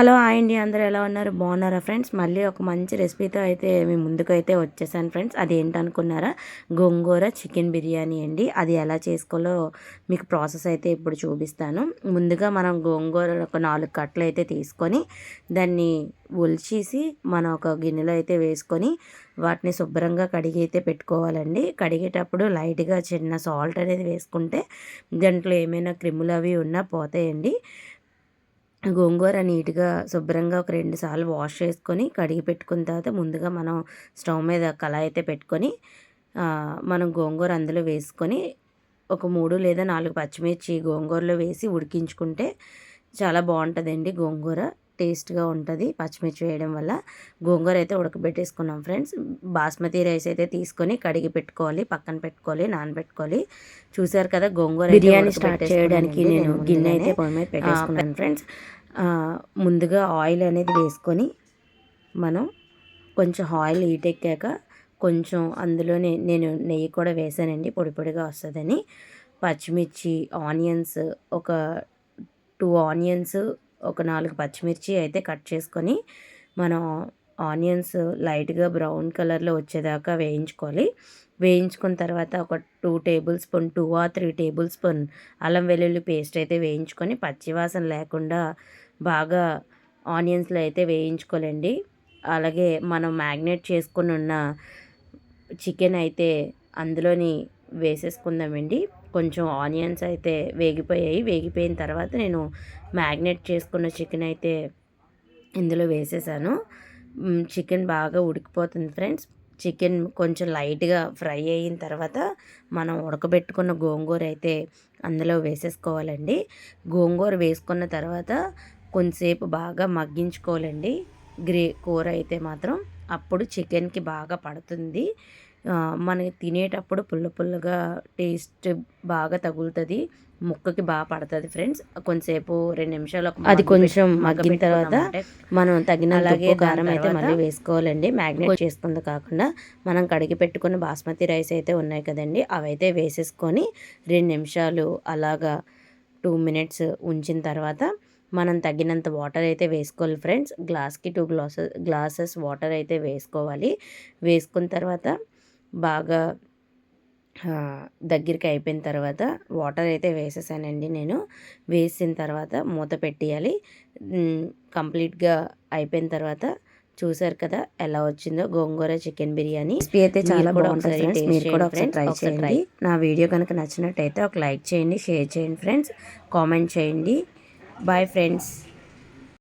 Hello hi అండి. అందరూ ఎలా ఉన్నారు? బాగున్నారా ఫ్రెండ్స్? మళ్ళీ ఒక మంచి రెసిపీతో అయితే మీ ముందుకు అయితే వచ్చేసాను ఫ్రెండ్స్. అది ఏంటనుకున్నారా? గోంగూర చికెన్ బిర్యానీ అండి. అది ఎలా చేసుకోవాలో మీకు ప్రాసెస్ అయితే ఇప్పుడు చూపిస్తాను. ముందుగా మనం గోంగూర ఒక నాలుగు కట్టలు అయితే తీసుకొని దాన్ని ఒలిచేసి మనం ఒక గిన్నెలో అయితే వేసుకొని వాటిని శుభ్రంగా కడిగి అయితే పెట్టుకోవాలండి. కడిగేటప్పుడు లైట్గా చిన్న సాల్ట్ అనేది వేసుకుంటే దాంట్లో ఏమైనా క్రిములు అవి ఉన్నా పోతాయండి. గోంగూర నీట్గా శుభ్రంగా ఒక రెండు సార్లు వాష్ చేసుకొని కడిగి పెట్టుకున్న తర్వాత ముందుగా మనం స్టవ్ మీద కళాయి అయితే పెట్టుకొని మనం గోంగూర అందులో వేసుకొని ఒక మూడు లేదా నాలుగు పచ్చిమిర్చి గోంగూరలో వేసి ఉడికించుకుంటే చాలా బాగుంటుందండి గోంగూర. టేస్ట్గా ఉంటుంది పచ్చిమిర్చి వేయడం వల్ల. గోంగూర అయితే ఉడకబెట్టేసుకున్నాం ఫ్రెండ్స్. బాస్మతి రైస్ అయితే తీసుకొని కడిగి పెట్టుకోవాలి పక్కన పెట్టుకోవాలి నానబెట్టుకోవాలి. చూసారు కదా గోంగూర బిర్యానీ స్టార్ట్ చేయడానికి నేను గిన్నె అయితే పొయ్యి మీద పెట్టేసుకున్నాను ఫ్రెండ్స్. ముందుగా ఆయిల్ అనేది వేసుకొని మనం కొంచెం ఆయిల్ హీట్ ఎక్కాక కొంచెం అందులోనే నేను నెయ్యి కూడా వేసానండి పొడి పొడిగా వస్తుందని. పచ్చిమిర్చి ఆనియన్స్ ఒక టూ ఆనియన్స్ ఒక నాలుగు పచ్చిమిర్చి అయితే కట్ చేసుకొని మనం ఆనియన్స్ లైట్గా బ్రౌన్ కలర్లో వచ్చేదాకా వేయించుకోవాలి. వేయించుకున్న తర్వాత ఒక two tablespoon two or three tablespoon అల్లం వెల్లుల్లి పేస్ట్ అయితే వేయించుకొని పచ్చివాసన లేకుండా బాగా ఆనియన్స్లో అయితే వేయించుకోలేండి అలాగే మనం మ్యాగ్నేట్ చేసుకుని ఉన్న చికెన్ అయితే అందులోని వేసేసుకుందామండి. కొంచెం ఆనియన్స్ అయితే వేగిపోయాయి. వేగిపోయిన తర్వాత నేను మ్యాగ్నేట్ చేసుకున్న చికెన్ అయితే ఇందులో వేసేసాను. చికెన్ బాగా ఉడికిపోతుంది ఫ్రెండ్స్. చికెన్ కొంచెం లైట్గా ఫ్రై అయిన తర్వాత మనం ఉడకబెట్టుకున్న గోంగూర అయితే అందులో వేసేసుకోవాలండి. గోంగూర వేసుకున్న తర్వాత కొంతసేపు బాగా మగ్గించుకోవాలండి. గ్రే కూర అయితే మాత్రం అప్పుడు చికెన్కి బాగా పడుతుంది. మనకి తినేటప్పుడు పుల్ల పుల్లగా టేస్ట్ బాగా తగులుతుంది. ముక్కకి బాగా పడుతుంది ఫ్రెండ్స్. కొంతసేపు రెండు నిమిషాలు అది కొంచెం మగ్గిన తర్వాత మనం తగిన అలాగే కారం అయితే మళ్ళీ వేసుకోవాలండి. మ్యాగ్నేట్ చేసుకుంది కాకుండా మనం కడిగి పెట్టుకున్న బాస్మతి రైస్ అయితే ఉన్నాయి కదండి. అవి అయితే వేసేసుకొని రెండు నిమిషాలు అలాగా టూ మినిట్స్ ఉంచిన తర్వాత మనం తగినంత వాటర్ అయితే వేసుకోవాలి ఫ్రెండ్స్. గ్లాస్కి టూ గ్లాసెస్ గ్లాసెస్ వాటర్ అయితే వేసుకోవాలి. వేసుకున్న తర్వాత బాగా దగ్గరికి అయిపోయిన తర్వాత వాటర్ అయితే వేసేసానండి నేను. వేసిన తర్వాత మూత పెట్టేయాలి. కంప్లీట్గా అయిపోయిన తర్వాత చూసారు కదా ఎలా వచ్చిందో గోంగూర చికెన్ బిర్యానీ. అయితే చాలా బాగుంటుంది మీరు కూడా ఒకసారి ట్రై చేయండి. నా వీడియో కనుక నచ్చినట్టయితే ఒక లైక్ చేయండి షేర్ చేయండి ఫ్రెండ్స్. కామెంట్ చేయండి. Bye friends.